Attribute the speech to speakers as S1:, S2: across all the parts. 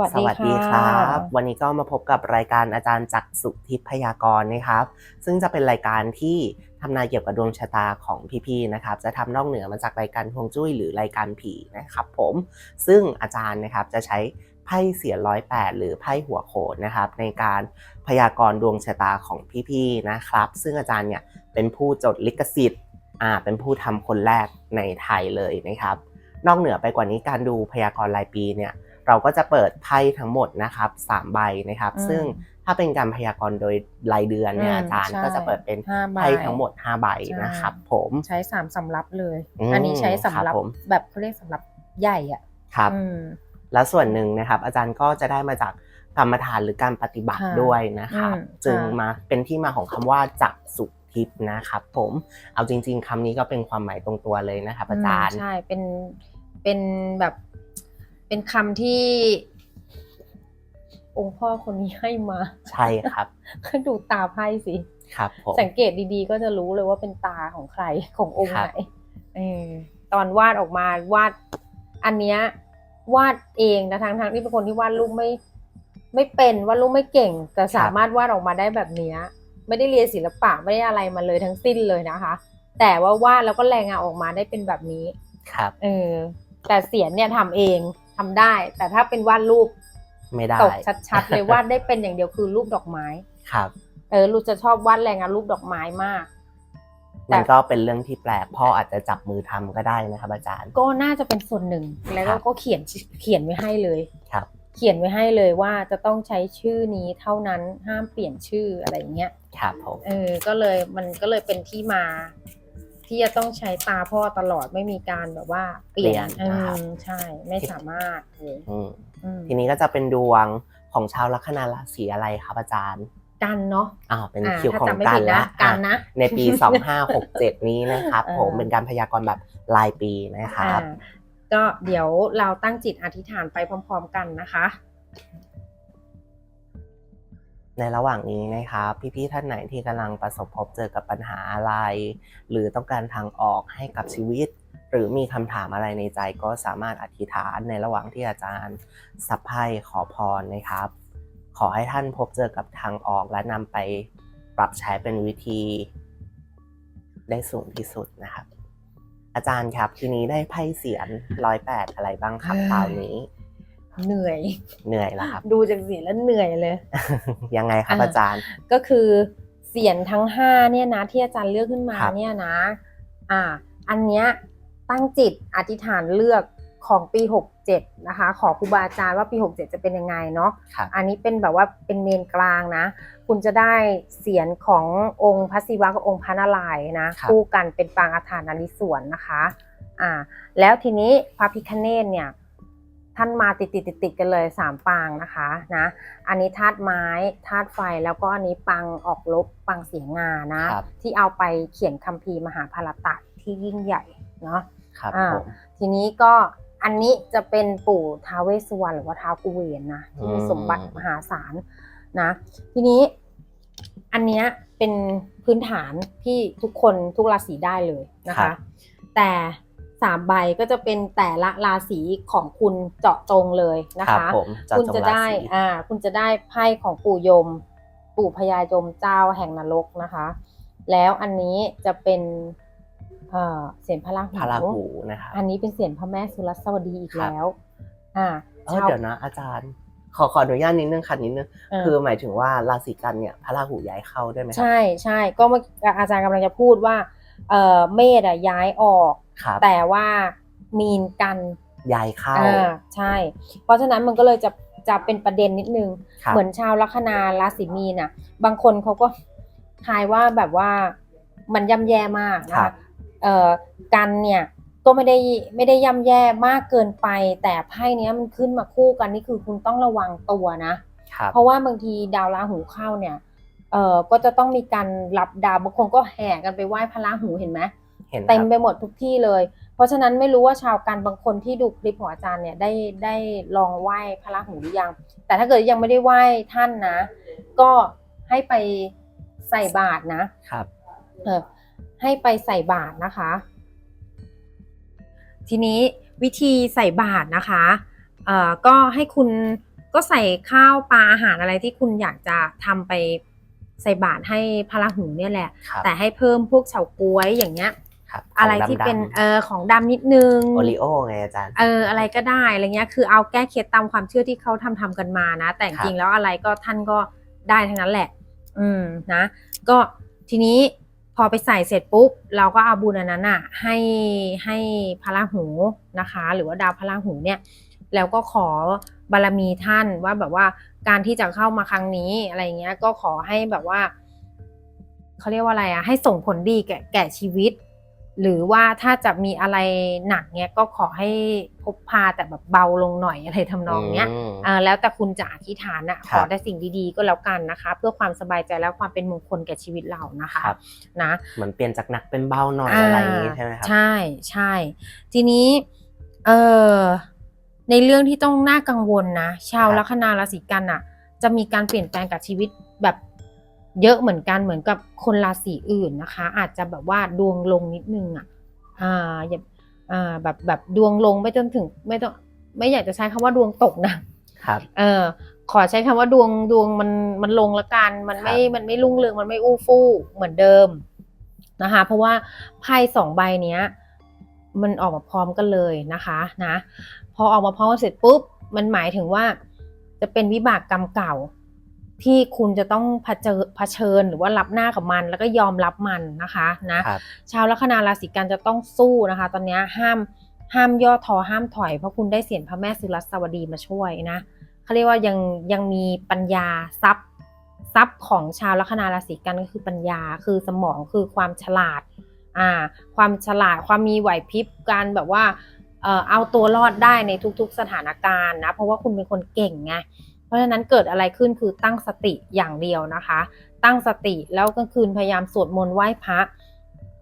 S1: สวัส
S2: ส
S1: ดี
S2: วัสดี
S1: ค่ะ
S2: ครับ วันนี้ก็มาพบกับรายการอาจารย์จักรสุทิพยากรณ์นะครับ ซึ่งจะเป็นรายการที่ทำนายเกี่ยวกับดวงชะตาของพี่ๆนะครับ จะทำนอกเหนือมาจากรายการฮวงจุ้ยหรือรายการผีนะครับ ผม ซึ่งอาจารย์นะครับจะใช้ไพ่เสียร้อยแปดหรือไพ่หัวโขนนะครับ ในการพยากรณ์ดวงชะตาของพี่ๆนะครับ ซึ่งอาจารย์เนี่ยเป็นผู้จดลิขสิทธิ์อ่าเป็นผู้ทำคนแรกในไทยเลยนะครับ นอกเหนือไปกว่านี้การดูพยากรณ์รายปีเนี่ย เราก็จะเปิดไพ่ทั้งหมดนะครับสามใบนะครับ
S1: อืม
S2: ซึ่งถ้าเป็นการพยากรณ์โดยรายเดือนเนี่ย
S1: อืม
S2: อาจารย์
S1: ใช่
S2: ก็จะเปิดเป็น
S1: ห้าใบ
S2: ไพ่ทั้งหมด5ใบ
S1: ใช่
S2: นะครับ ผม
S1: ใช้สามสำรับเลย
S2: อืม
S1: อันนี้ใช้สำรับ
S2: ครับผม
S1: แบบเขาเรียกสำรับใหญ่อะ
S2: ครับ
S1: อืม
S2: แล้วส่วนหนึ่งนะครับอาจารย์ก็จะได้มาจากกรรมฐานหรือการปฏิบัติ
S1: ค่ะ
S2: ด้วยนะครับ
S1: อืม
S2: จึง
S1: ค่ะ
S2: มาเป็นที่มาของคำว่าจักสุทิพย์นะครับผมเอาจริง ๆคำนี้ก็เป็นความหมายตรงตัวเลยนะครับอาจารย์
S1: มใช่เป็นเป็นแบบ เป็นคำที่ องค์พ่อคนนี้ให้มา
S2: ใช่ครับ
S1: ก็ดูตาไพ่สิ
S2: ครับผม
S1: สังเกตดีๆ ก็จะรู้เลยว่าเป็นตาของใครขององค์
S2: ครั
S1: ไห
S2: บ
S1: นเออตอนวาดออกมาวาด อันเนี้ยวาดเองนะทั้งทงๆที่เป็นคนที่วาดรูปไม่ ไม่เป็นวาดรูปไม่เก่ง แต่สามารถวาดออกมาได้แบบเนี้ย ไม่ได้เรียนศิลปะไม่ได้อะไรมาเลยทั้งสิ้นเลยนะคะ แต่ว่าวาดแล้วก็แรงงานออกมาได้เป็นแบบนี้
S2: ครับ
S1: เออแต่เสียนเนี่ยทำเอง ทำได้ แต่ถ้าเป็นวาดรูป
S2: ไม่ได้
S1: ตกชัดๆเลยวาดได้เป็นอย่างเดียวคือรูปดอกไม้
S2: ครับ
S1: เออลูกจะชอบวาดแรงงานรูปดอกไม้มากแต่
S2: มันก็เป็นเรื่องที่แปลกพ่ออาจจะจับมือทำก็ได้นะครับอาจารย์
S1: ก็น่าจะเป็นส่วนหนึ่งแล้ว
S2: ครั
S1: ก็
S2: บ
S1: ก็เขียนเขียนไว้ให้เลย
S2: ครับ
S1: เขียนไว้ให้เลยว่าจะต้องใช้ชื่อนี้เท่านั้นห้ามเปลี่ยนชื่ออะไรอย่างเงี้ย
S2: ครับผม
S1: เออก็เลยมันก็เลยเป็นที่มา ที่จะต้องใช้ตาพ่อตลอดไม่มีการแบบว่าเปลี่ยน
S2: เปลี่ยนนะครับ
S1: อืมใช่ ไม่สามารถเลย
S2: อืม
S1: อืม
S2: ทีนี้ก็จะเป็นดวงของชาวลัคนาราศีอะไรครับอาจารย์
S1: กันเนาะ
S2: อ่าเป็น
S1: อ่า
S2: คิว
S1: ถ้า
S2: ของ
S1: จำไม่
S2: กั
S1: ผิ
S2: น
S1: ด
S2: ละ
S1: นะกันนะ
S2: อ่ในปี 2567 นี้นะครับ
S1: เออ
S2: ผมเป็นการพยากรณ์แบบรายปีนะครับ
S1: อ่าก็เดี๋ยวเราตั้งจิตอธิษฐานไปพร้อม ๆ กันนะคะ
S2: ในระหว่างนี้นะครับพี่ๆท่านไหนที่กำลังประสบพบเจอกับปัญหาอะไร หรือต้องการทางออกให้กับชีวิต หรือมีคำถามอะไรในใจก็สามารถอธิษฐานในระหว่างที่อาจารย์สัพไพ่ขอพรนะครับ ขอให้ท่านพบเจอกับทางออกและนำไปปรับใช้เป็นวิธี ได้สูงที่สุดนะครับ อาจารย์ครับทีนี้ได้ไพ่เสียนร้อยแปดอะไรบ้างครับ
S1: เฮ้ย
S2: คราวนี้
S1: เหนื่อย
S2: เหนื่อยแล้วครับ
S1: ดูจากเสียงแล้วเหนื่อยเลย
S2: ยังไงครับ
S1: อ่า
S2: อาจารย์
S1: ก็คือเสียงทั้งห้าเนี่ยนะที่อาจารย์เลือกขึ้นมา
S2: ครับ
S1: เนี่ยนะ อ่า อันเนี้ยตั้งจิตอธิษฐานเลือกของปี 67 นะคะ ขอครูบาอาจารย์ว่าปี 67 จะเป็นยังไงเนาะ
S2: ครับ
S1: อันนี้เป็นแบบว่าเป็นเมนกลางนะ คุณจะได้เสียงขององค์พระศิวะกับองค์พระนารายณ์นะครับคู่กันเป็นปางอาถรรพ์นริศวรนะคะ อ่า แล้วทีนี้พระพิคเนตเนี่ย ท่านมาติดติดติดติดๆกันเลยสามปางนะคะนะอันนี้ธาตุไม้ธาตุไฟแล้วก็อันนี้ปังออกลบปังเสียงงานะ
S2: ครับ
S1: ที่เอาไปเขียนคัมภีร์มหาภารตะที่ยิ่งใหญ่เนาะ
S2: ครับ
S1: อ่า
S2: ผม
S1: ทีนี้ก็อันนี้จะเป็นปู่ท้าวเวสสุวรรณหรือว่าท้าวกุเวนนะที่มี
S2: อืม
S1: สมบัติมหาศาลนะ ทีนี้อันเนี้ยเป็นพื้นฐานที่ทุกคนทุกราศีได้เลยนะ
S2: ครั
S1: คะ
S2: บ
S1: แต่ สามใบก็จะเป็นแต่ละราศีของคุณเจาะจงเลยนะ
S2: รับ
S1: คะ
S2: ผมเา
S1: คุณ
S2: ง
S1: จะ
S2: รา
S1: ได้
S2: ศี
S1: อ่าคุณจะได้ไพ่ของปู่ยม ปู่พญายมเจ้าแห่งนรกนะคะ แล้วอันนี้จะเป็นเอ่อเสียงพระราหู
S2: พระราหูนะครับ
S1: อันนี้เป็นเสียงพระแม่สุรสวดีอีก
S2: ครับ
S1: แล้ว อ่า
S2: เออ
S1: ชาว
S2: เดี๋ยวนะอาจารย์ ขอขออนุญาตนิดนึงค่ะนิดนึง
S1: เออ
S2: คือหมายถึงว่าราศีกันเนี่ยพระราหูย้ายเข้าได้ไหมครั
S1: ใช่ใช่ก็เมื่ออาจารย์กำลังจะพูดว่า เอ่อเมษอะย้ายออก
S2: ครับ
S1: แต่ว่ามีนกัน
S2: ย้ายเข้า
S1: อ่าใช่ เพราะฉะนั้นมันก็เลยจะจะเป็นประเด็นนิดนึง
S2: ครับ
S1: เหมือนชาวลัคนาราศีมีนน่ะ บางคนเขาก็ทายว่าแบบว่ามันย่ำแย่มากนะ
S2: ครั
S1: คะ
S2: บ
S1: เอ่อกันเนี่ยก็ไม่ได้ไม่ได้ย่ำแย่มากเกินไป แต่ไพ่เนี้ยมันขึ้นมาคู่กันนี่คือคุณต้องระวังตัวนะ
S2: ครับ
S1: เพราะว่าบางทีดาวราหูเข้าเนี่ย เอ่อก็จะต้องมีการรับดาวบางคนก็แห่กันไปไหว้พระราหูเห็นไหม
S2: เห็น
S1: เต็ม
S2: ครับ
S1: ไปหมดทุกที่เลย เพราะฉะนั้นไม่รู้ว่าชาวกันบางคนที่ดูคลิปของอาจารย์เนี่ยได้ได้ลองไหว้พระราหูหรือยัง แต่ถ้าเกิดยังไม่ได้ไหว้ท่านนะ ก็ให้ไปใส่บาตรนะครับ เออให้ไปใส่บาตรนะคะ ทีนี้วิธีใส่บาตรนะคะเอ่อก็ให้คุณก็ใส่ข้าวปลาอาหารอะไรที่คุณอยากจะทำไป ใส่บาตรให้พระราหูเนี่ยแหละ
S2: ครับ
S1: แต่ให้เพิ่มพวกเฉาก๊วยอย่างเงี้ย
S2: ครับ
S1: อะไรที่เป็น
S2: ของดำๆ
S1: เออของดำนิดนึง
S2: โอริโอไงอาจารย์
S1: เอออะไรก็ได้อะไรเงี้ยคือเอาแก้เคล็ดตามความเชื่อที่เขาทำทำกันมานะ แต่จ
S2: ครับ
S1: ริงๆแล้วอะไรก็ท่านก็ได้ทั้งนั้นแหละ อืมนะ ก็ทีนี้พอไปใส่เสร็จปุ๊บ เราก็เอาบุญอันนั้นอะให้ให้พระราหูนะคะ หรือว่าดาวพระราหูเนี่ย แล้วก็ขอบารมีท่านว่าแบบว่า การที่จะเข้ามาครั้งนี้อะไรเงี้ย ก็ขอให้แบบว่าเขาเรียกว่าอะไรอะให้ส่งผลดีแก่แก่ชีวิต หรือว่าถ้าจะมีอะไรหนักเนี้ยก็ขอให้พบพาแต่แบบเบาลงหน่อยอะไรทำนองเนี้ย
S2: ม
S1: เอ่อแล้วแต่คุณจะอธิษฐานอะ
S2: ค
S1: ข
S2: รับ
S1: อแต่สิ่งดีๆก็แล้วกันนะคะ เพื่อความสบายใจและความเป็นมงคลแก่ชีวิตเรานะคะ
S2: ครับ
S1: นะ
S2: เหมือนเปลี่ยนจากหนักเป็นเบาหน่อยอะไรอย่างงี้ใช่ไหมครับ
S1: ใช่ใช่ทีนี้เออ ในเรื่องที่ต้องน่ากังวลนะ ชาว
S2: ครับ
S1: ลัคนาราศีกันอะจะมีการเปลี่ยนแปลงกับชีวิตแบบเยอะเหมือนกันเหมือนกับคนราศีอื่นนะคะ อาจจะแบบว่าดวงลงนิดนึงอะอ่าอย่าอ่าแบบแบบดวงลงไม่จนถึงไม่ต้องไม่อยากจะใช้คำว่าดวงตกนะ
S2: ครับ
S1: เออขอใช้คำว่าดวงดวงมันมันลงละกันมันไม่
S2: ครับ
S1: มันไม่รุ่งเรืองมันไม่อู้ฟู่เหมือนเดิมนะคะ เพราะว่าไพ่สองใบเนี้ย มันออกมาพร้อมกันเลยนะคะนะพ อออกมาพร้อมกันเสร็จปุ๊บมันหมายถึงว่าจะเป็นวิบากกรรมเก่า ที่คุณจะต้องเผชิญเผชิญหรือว่ารับหน้ากับมัน แล้วก็ยอมรับมันนะคะนะ
S2: ครับ
S1: ชาวลัคนาราศีกันจะต้องสู้นะคะ ตอนเนี้ยห้ามห้ามย่อท้อห้ามถอย เพราะคุณได้เสียงพระแม่สุรสวดีมาช่วยนะเขาเรียกว่ายังยังมีปัญญาทรัพย์ทรัพย์ของชาวลัคนาราศีกันก็คือปัญญาคือสมองคือความฉลาดอ่าความฉลาดความมีไหวพริบการแบบว่า เอาตัวรอดได้ในทุกๆสถานการณ์นะ เพราะว่าคุณเป็นคนเก่งไง เพราะฉะนั้นเกิดอะไรขึ้นคือตั้งสติอย่างเดียวนะคะ ตั้งสติแล้วกลางคืนพยายามสวดมนต์ไหว้พระ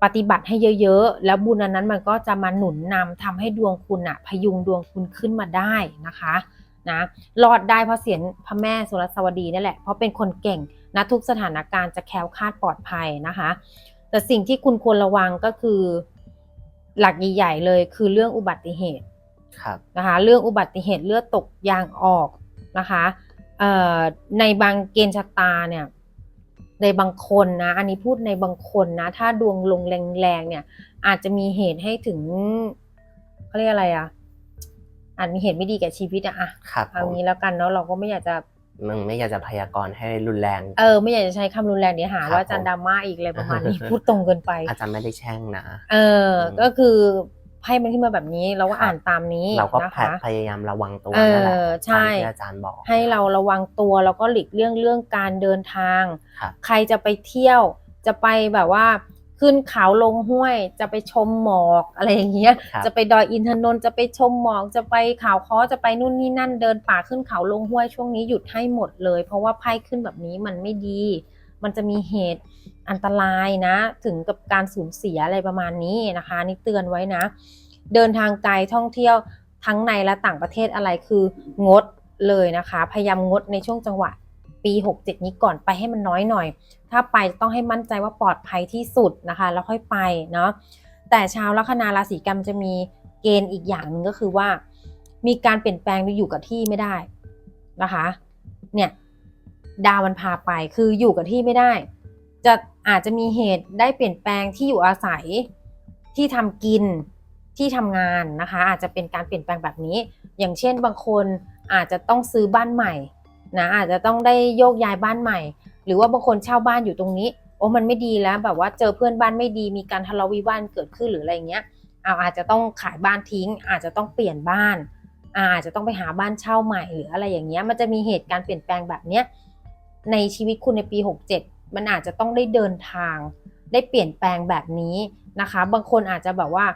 S1: ปฏิบัติให้เยอะๆ แล้วบุญอันนั้นมันก็จะมาหนุนนำทำให้ดวงคุณอะพยุงดวงคุณขึ้นมาได้นะคะนะรอดได้เพราะเสียงพระแม่สุรสวดีนั่นแหละ เพราะเป็นคนเก่งนะทุกสถานการณ์จะแคล้วคลาดปลอดภัยนะคะ แต่สิ่งที่คุณควรระวังก็คือ หลักใหญ่ๆเลยคือเรื่องอุบัติเหตุ
S2: ครับ
S1: นะคะเรื่องอุบัติเหตุเลือดตกยางออกนะคะเอ่อในบางเกณฑ์ชะตาเนี่ยในบางคนนะอันนี้พูดในบางคนนะถ้าดวงลงแรงๆเนี่ยอาจจะมีเหตุให้ถึงเขาเรียกอะไรอะอาจมีเหตุไม่ดีแก่ชีวิตอะอะ
S2: ครับผ
S1: เอา
S2: ม
S1: งี้แล้วกันเนาะเราก็ไม่อยากจะ
S2: มึงไม่อยากจะพยากรณ์ให้รุนแรง
S1: เออไม่อยากจะใช้คำรุนแรงเดี๋ยวหา
S2: ครับ
S1: ว่าอาจันดราม่าอีกอะไรประมาณนี้
S2: ผม
S1: พูดตรงเกินไป
S2: อาจารย์ไม่ได้แช่งนะ
S1: เอออ
S2: ม
S1: ก็คือไพ่มันขึ้นมาแบบนี้เราก็
S2: ครับ
S1: อ่านตามนี้
S2: เราก็
S1: นะ
S2: แพ
S1: คะ
S2: พยายามระวังตัว
S1: เออ
S2: นั่นแหละ
S1: ใช่
S2: ตามที่อาจารย์บอก
S1: ให้เราระวังตัวแล้วก็หลีกเลี่ยงเรื่องการเดินทาง
S2: ครับ
S1: ใครจะไปเที่ยวจะไปแบบว่า ขึ้นเขาลงห้วยจะไปชมหมอกอะไรอย่างเงี้ย
S2: ครับ
S1: จะไปดอยอินทนนท์จะไปชมหมอกจะไปเขาค้อจะไปนู่นนี่นั่นเดินป่าขึ้นเขาลงห้วยช่วงนี้หยุดให้หมดเลย เพราะว่าไพ่ขึ้นแบบนี้มันไม่ดี มันจะมีเหตุอันตรายนะ ถึงกับการสูญเสียอะไรประมาณนี้นะคะ นี่เตือนไว้นะ เดินทางไกลท่องเที่ยวทั้งในและต่างประเทศอะไรคืองดเลยนะคะ พยายามงดในช่วงจังหวะปี 67 นี้ก่อนไปให้มันน้อยหน่อย ถ้าไปต้องให้มั่นใจว่าปลอดภัยที่สุดนะคะ แล้วค่อยไปเนาะแต่ชาวลัคนาราศีกันจะมีเกณฑ์อีกอย่างหนึ่งก็คือว่า มีการเปลี่ยนแปลงอยู่กับที่ไม่ได้นะคะ เนี่ยดาวมันพาไปคืออยู่กับที่ไม่ได้ จะอาจจะมีเหตุได้เปลี่ยนแปลงที่อยู่อาศัยที่ทำกินที่ทำงานนะคะ อาจจะเป็นการเปลี่ยนแปลงแบบนี้ อย่างเช่นบางคนอาจจะต้องซื้อบ้านใหม่นะอาจจะต้องได้โยกย้ายบ้านใหม่ หรือว่าบางคนเช่าบ้านอยู่ตรงนี้ โอ้มันไม่ดีแล้วแบบว่าเจอเพื่อนบ้านไม่ดีมีการทะเลาะวิวาทเกิดขึ้นหรืออะไรเงี้ยเอาอาจจะต้องขายบ้านทิ้ง อาจจะต้องเปลี่ยนบ้าน อาจจะต้องไปหาบ้านเช่าใหม่หรืออะไรอย่างเงี้ยมันจะมีเหตุการณ์เปลี่ยนแปลงแบบเนี้ยในชีวิตคุณในปี 67 มันอาจจะต้องได้เดินทาง ได้เปลี่ยนแปลงแบบนี้นะคะ บางคนอาจจะแบบว่า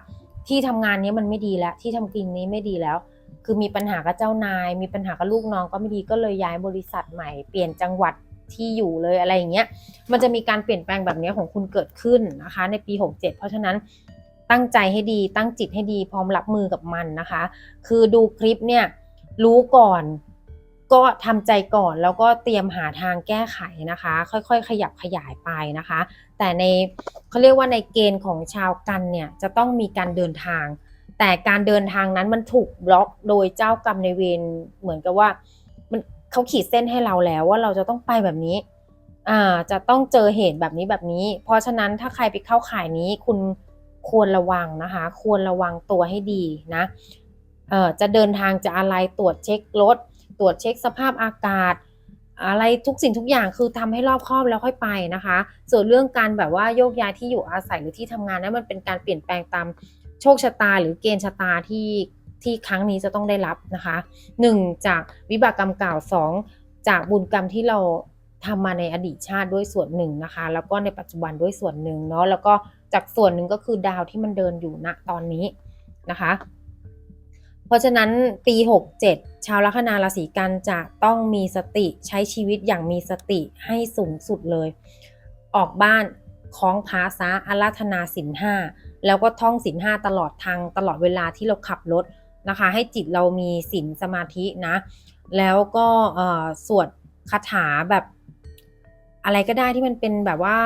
S1: ที่ทำงานนี้มันไม่ดีแล้ว ที่ทำกินนี้ไม่ดีแล้ว คือมีปัญหากับเจ้านาย มีปัญหากับลูกน้องก็ไม่ดีก็เลยย้ายบริษัทใหม่ เปลี่ยนจังหวัด ที่อยู่เลยอะไรอย่างเงี้ย มันจะมีการเปลี่ยนแปลงแบบนี้ของคุณเกิดขึ้นนะคะ ในปี 67 เพราะฉะนั้นตั้งใจให้ดีตั้งจิตให้ดีพร้อมรับมือกับมันนะคะ คือดูคลิปเนี่ยรู้ก่อนก็ทำใจก่อนแล้วก็เตรียมหาทางแก้ไขนะคะ ค่อยๆ ขยับขยายไปนะคะ แต่ในเขาเรียกว่าในเกณฑ์ของชาวกันเนี่ยจะต้องมีการเดินทาง แต่การเดินทางนั้นมันถูกบล็อกโดยเจ้ากรรมในเวรเหมือนกับว่า เขาขีดเส้นให้เราแล้วว่าเราจะต้องไปแบบนี้ อ่า จะต้องเจอเหตุแบบนี้แบบนี้ เพราะฉะนั้นถ้าใครไปเข้าข่ายนี้คุณควรระวังนะคะ ควรระวังตัวให้ดีนะ เอ่อ จะเดินทางจะอะไรตรวจเช็ครถ ตรวจเช็คสภาพอากาศ อะไรทุกสิ่งทุกอย่างคือทำให้รอบคอบแล้วค่อยไปนะคะ ส่วนเรื่องการแบบว่าโยกย้ายที่อยู่อาศัยหรือที่ทำงานนั้นมันเป็นการเปลี่ยนแปลงตามโชคชะตาหรือเกณฑ์ชะตาที่ ที่ครั้งนี้จะต้องได้รับนะคะหนึ่งจากวิบากกรรมเก่าสองจากบุญกรรมที่เราทำมาในอดีตชาติด้วยส่วนหนึ่งนะคะ แล้วก็ในปัจจุบันด้วยส่วนหนึ่งเนาะแล้วก็จากส่วนหนึ่งก็คือดาวที่มันเดินอยู่ณตอนนี้นะคะ เพราะฉะนั้นปี 67 ชาวลัคนาราศีกันจะต้องมีสติใช้ชีวิตอย่างมีสติให้สูงสุดเลย ออกบ้านคล้องพาซะอาราธนาสินห้าแล้วก็ท่องสินห้าตลอดทางตลอดเวลาที่เราขับรถ นะคะ ให้จิตเรามีสินสมาธินะ แล้วก็เอ่อสวดคาถาแบบ อะไรก็ได้ที่มันเป็นแบบว่า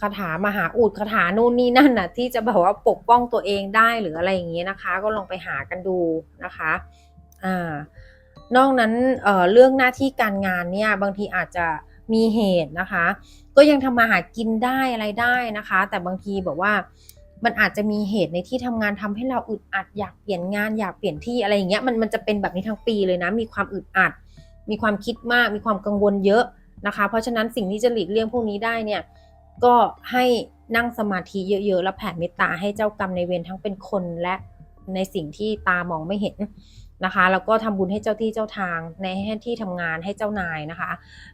S1: คาถามหาอุดคาถานู่นนี่นั่นน่ะที่จะแบบว่าปกป้องตัวเองได้หรืออะไรอย่างเงี้ยนะคะ ก็ลองไปหากันดูนะคะอ่านอกนั้นเเรื่องหน้าที่การงานเนี่ยบางทีอาจจะมีเหตุนะคะ ก็ยังทำมาหากินได้อะไรได้นะคะ แต่บางทีแบบว่า มันอาจจะมีเหตุในที่ทำงานทำให้เราอึดอัดอยากเปลี่ยนงานอยากเปลี่ยนที่อะไรอย่างเงี้ยมันมันจะเป็นแบบนี้ทั้งปีเลยนะ มีความอึดอัด มีความคิดมาก มีความกังวลเยอะนะคะ เพราะฉะนั้นสิ่งที่จะหลีกเลี่ยงพวกนี้ได้เนี่ยก็ให้นั่งสมาธิเยอะๆ แล้วแผ่เมตตาให้เจ้ากรรมในเวรทั้งเป็นคนและในสิ่งที่ตามองไม่เห็นนะคะแล้วก็ทำบุญให้เจ้าที่เจ้าทางในให้ที่ทำงานให้เจ้านายนะคะ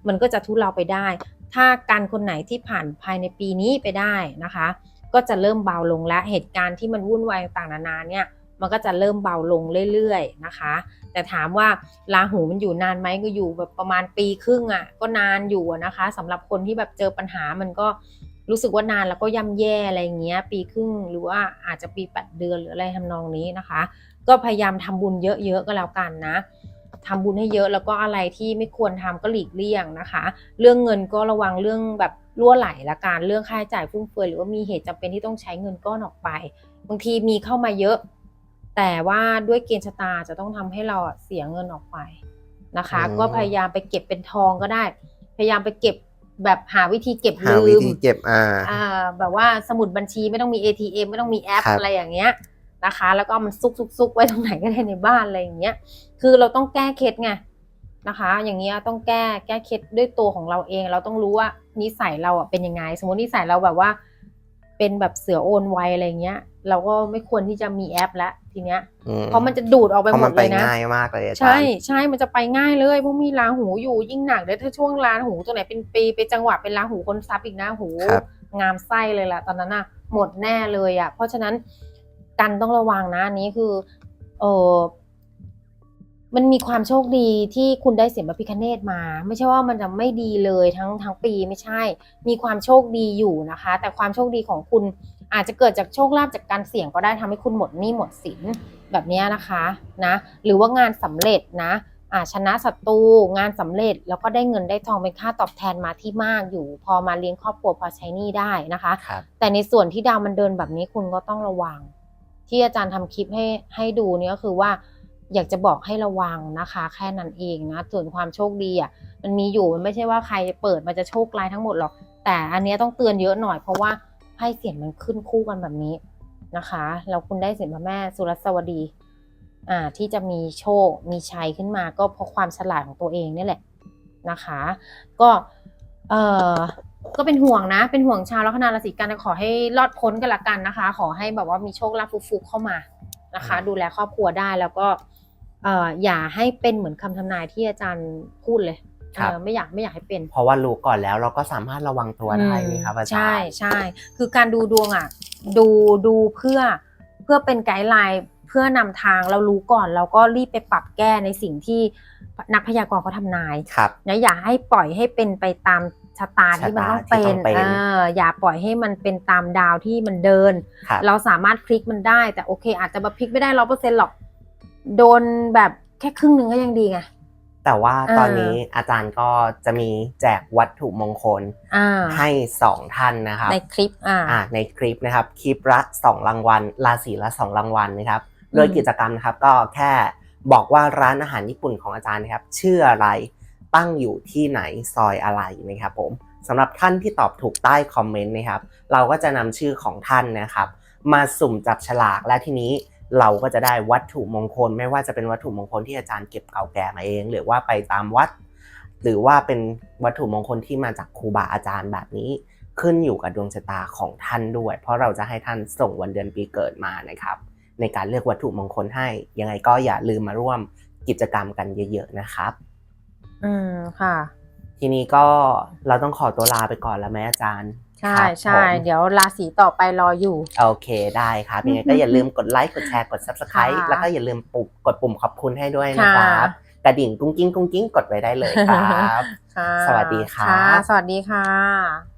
S1: มันก็จะทุเลาไปได้ ถ้าการคนไหนที่ผ่านภายในปีนี้ไปได้นะคะ ก็จะเริ่มเบาลงและเหตุการณ์ที่มันวุ่นวายต่างนานาเนี่ยมันก็จะเริ่มเบาลงเรื่อยๆนะคะ แต่ถามว่าราหูมันอยู่นานไหมก็อยู่แบบประมาณปีครึ่งอะ่ะก็นานอยู่นะคะสำหรับคนที่แบบเจอปัญหามันก็รู้สึกว่านานแล้วก็ย่ำแย่อะไรเงี้ย ปีครึ่งหรือว่าอาจจะปีแปดเดือนหรืออะไรทำนองนี้นะคะ ก็พยายามทำบุญเยอะๆก็แล้วกันนะทำบุญให้เยอะแล้วก็อะไรที่ไม่ควรทำก็หลีกเลี่ยงนะคะ เรื่องเงินก็ระวังเรื่องแบบ รั่วไหลละกันเรื่องค่าใช้จ่ายฟุ่มเฟือยหรือว่ามีเหตุจำเป็นที่ต้องใช้เงินก้อนออกไป บางทีมีเข้ามาเยอะ แต่ว่าด้วยเกณฑ์ชะตาจะต้องทำให้เราอะเสียเงินออกไปนะคะ
S2: อืม
S1: ก็พยายามไปเก็บเป็นทองก็ได้ พยายามไปเก็บแบบหาวิธีเก็บ
S2: หา
S1: ลื
S2: วิ
S1: ม
S2: ธีเก็บอ่า
S1: อ่าแบบว่าสมุดบัญชีไม่ต้องมี ATM ไม่ต้องมีแอป
S2: ครับ
S1: อะไรอย่างเงี้ยนะคะ แล้วก็เอามันซุกซุกซุกไว้ตรงไหนก็ได้ในบ้านอะไรอย่างเงี้ย คือเราต้องแก้เคล็ดไง นะคะ อย่างเงี้ยต้องแก้แก้เคล็ดด้วยตัวของเราเอง เราต้องรู้ว่านิสัยเราอะเป็นยังไง สมมตินิสัยเราแบบว่า เป็นแบบเสือโอนไวอะไรเงี้ย เราก็ไม่ควรที่จะมีแอปแล้วทีเนี้ย
S2: อืม
S1: เพราะมันจะดูดออกไป
S2: เพราะ
S1: หม
S2: มั
S1: ด
S2: น
S1: เล
S2: ไป
S1: ยนะ
S2: ง่ายมากเลยอาจารย์
S1: ใช่ใช่มันจะไปง่ายเลยเพราะมีราหูอยู่ยิ่งหนักเลยถ้าช่วงราหูตัวไหนเป็นปีเป็นจังหวะเป็นราหูคนซับอีกนะหู
S2: ครับ
S1: งามไส้เลยล่ะตอนนั้นน่ะหมดแน่เลยอะเพราะฉะนั้นกันต้องระวังนะอันนี้คือเออ มันมีความโชคดีที่คุณได้เสียงพระพิคเนตมา ไม่ใช่ว่ามันจะไม่ดีเลยทั้งทั้งปีไม่ใช่ มีความโชคดีอยู่นะคะ แต่ความโชคดีของคุณอาจจะเกิดจากโชคลาภจากการเสี่ยงก็ได้ทำให้คุณหมดหนี้หมดสินแบบเนี้ยนะคะนะหรือว่างานสำเร็จนะอ่าชนะศัตรูงานสำเร็จแล้วก็ได้เงินได้ทองเป็นค่าตอบแทนมาที่มากอยู่ พอมาเลี้ยงครอบครัวพอใช้หนี้ได้นะคะ
S2: ครับ
S1: แต่ในส่วนที่ดาวมันเดินแบบนี้คุณก็ต้องระวัง ที่อาจารย์ทำคลิปให้ให้ดูเนี่ยก็คือว่า อยากจะบอกให้ระวังนะคะ แค่นั้นเองนะส่วนความโชคดีอะมันมีอยู่มันไม่ใช่ว่าใครเปิดมันจะโชคร้ายทั้งหมดหรอก แต่อันเนี้ยต้องเตือนเยอะหน่อยเพราะว่าไพ่เสียงมันขึ้นคู่กันแบบนี้นะคะแล้วคุณได้เสียงพระแม่สุรสวดีอ่าที่จะมีโชคมีชัยขึ้นมาก็เพราะความฉลาดของตัวเองนี่แหละนะคะ ก็เออก็เป็นห่วงนะ เป็นห่วงชาวลัคนาราศีกันขอให้รอดพ้นกันละกันนะคะ ขอให้แบบว่ามีโชคลาภฟุกๆเข้ามานะคะ ดูแลครอบครัวได้แล้วก็ อ่ออย่าให้เป็นเหมือนคำทำนายที่อาจารย์พูดเลยเออไม่อยากไม่อยากให้เป็น
S2: เพราะว่ารู้ก่อนแล้วเราก็สามารถระวังตัวได้ไหมครับอาจารย์
S1: ใช่ใช่คือการดูดวงอะ ดูดูเพื่อเพื่อเป็นไกด์ไลน์เพื่อนำทางเรารู้ก่อนเราก็รีบไปปรับแก้ในสิ่งที่นักพยากรณ์เขาทำนาย
S2: ครับ
S1: นะอย่าให้ปล่อยให้เป็นไปตามชะตาที่มันต้อง
S2: ชะตาที่
S1: เป็
S2: ต้
S1: น
S2: องเป็น
S1: เอออย่าปล่อยให้มันเป็นตามดาวที่มันเดิน
S2: ครับ
S1: เราสามารถพลิกมันได้แต่โอเค อาจจะมาพลิกไม่ได้ร้อเปอร์เซ็นต์หรอก โดนแบบแค่ครึ่งหนึ่งก็ยังดีไง
S2: แต่ว่า
S1: เออ
S2: ตอนนี้อาจารย์ก็จะมีแจกวัตถุมงคล
S1: อ่า
S2: ให้สองท่านนะครับ
S1: ในคลิปอ่า
S2: อ่าในคลิปนะครับ คลิปละสองรางวัลราศีละสองรางวัลนะครับ โดย
S1: อืม
S2: กิจกรรมนะครับก็แค่บอกว่าร้านอาหารญี่ปุ่นของอาจารย์นะครับชื่ออะไรตั้งอยู่ที่ไหนซอยอะไรนะครับผมสำหรับท่านที่ตอบถูกใต้คอมเมนต์นะครับ เราก็จะนำชื่อของท่านนะครับ มาสุ่มจับฉลากและทีนี้ เราก็จะได้วัตถุมงคล ไม่ว่าจะเป็นวัตถุมงคลที่อาจารย์เก็บเก่าแก่มาเอง หรือว่าไปตามวัด หรือว่าเป็นวัตถุมงคลที่มาจากครูบาอาจารย์แบบนี้ ขึ้นอยู่กับดวงชะตาของท่านด้วย เพราะเราจะให้ท่านส่งวันเดือนปีเกิดมานะครับ ในการเลือกวัตถุมงคลให้ ยังไงก็อย่าลืมมาร่วมกิจกรรมกันเยอะ ๆนะครับ
S1: อืมค่ะ
S2: ทีนี้ก็เราต้องขอตัวลาไปก่อนแล้วไหมอาจารย์
S1: ใช่
S2: ครับ
S1: ใช่
S2: ผม
S1: เดี๋ยวราศีต่อไปรออยู่
S2: โอเคได้ครับยังไงก็อย่าลืมกดไลค์กดแชร์กด subscribe
S1: ค่ะ
S2: แล้วก็อย่าลืมปุ่มกดปุ่มขอบคุณให้ด้วยนะครับ
S1: ค่ะ
S2: กระดิ่งกุ้งกิ้งกุ้งกิ้งกดไว้ได้เลยครับ
S1: ค่ะ
S2: สวัสดีครับ
S1: ค่ะ สวัสดีค่ะ